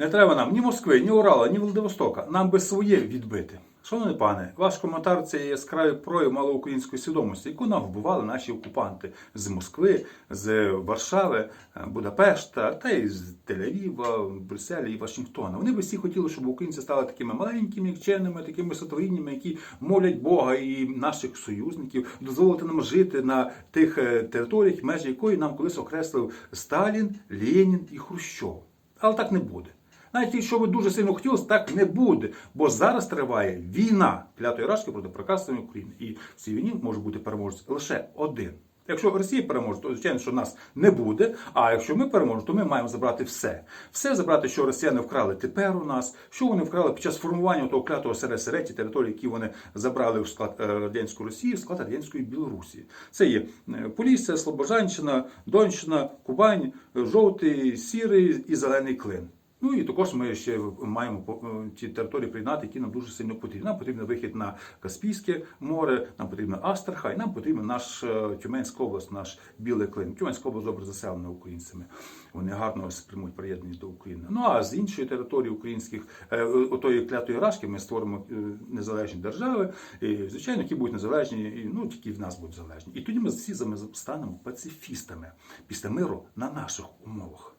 Не треба нам ні Москви, ні Урала, ні Владивостока. Нам би своє відбити. Шановний пане, ваш коментар це яскравий прояв малоукраїнської свідомості, яку нам вбивали наші окупанти з Москви, з Варшави, Будапешта, та й з Тель-Авіва, Брюсселя і Вашингтона. Вони би всі хотіли, щоб українці стали такими маленькими, нікчемними, такими сотворіннями, які молять Бога і наших союзників, дозволити нам жити на тих е, територіях, межі якої нам колись окреслив Сталін, Ленін і Хрущов. Але так не буде. Навіть якщо ви дуже сильно хотілося, так не буде. Бо зараз триває війна клятої рашки проти прекрасної України. І в цій війні може бути переможець лише один. Якщо Росія переможе, то звичайно, що нас не буде. А якщо ми переможемо, то ми маємо забрати все. Все забрати, що росіяни вкрали тепер у нас, що вони вкрали під час формування того клятого СРСР, ті території, які вони забрали в склад е, радянської Росії, в склад радянської Білорусі. Це є е, Полісся, Слобожанщина, Донщина, Кубань, е, жовтий, сірий і зелений клин. Ну і також ми ще маємо е, ті території прийняти, які нам дуже сильно потрібні. Нам потрібен вихід на Каспійське море, нам потрібна Астрахань, нам потрібен наш е, Тюменська область, наш білий клин. Тюменська область добре заселена українцями. Вони гарно спрямують приєднаність до України. Ну а з іншої території українських е, отої клятої рашки ми створимо незалежні держави, і, звичайно, які будуть незалежні, і, ну тільки в нас будуть залежні. І тоді ми всі станемо пацифістами після миру на наших умовах.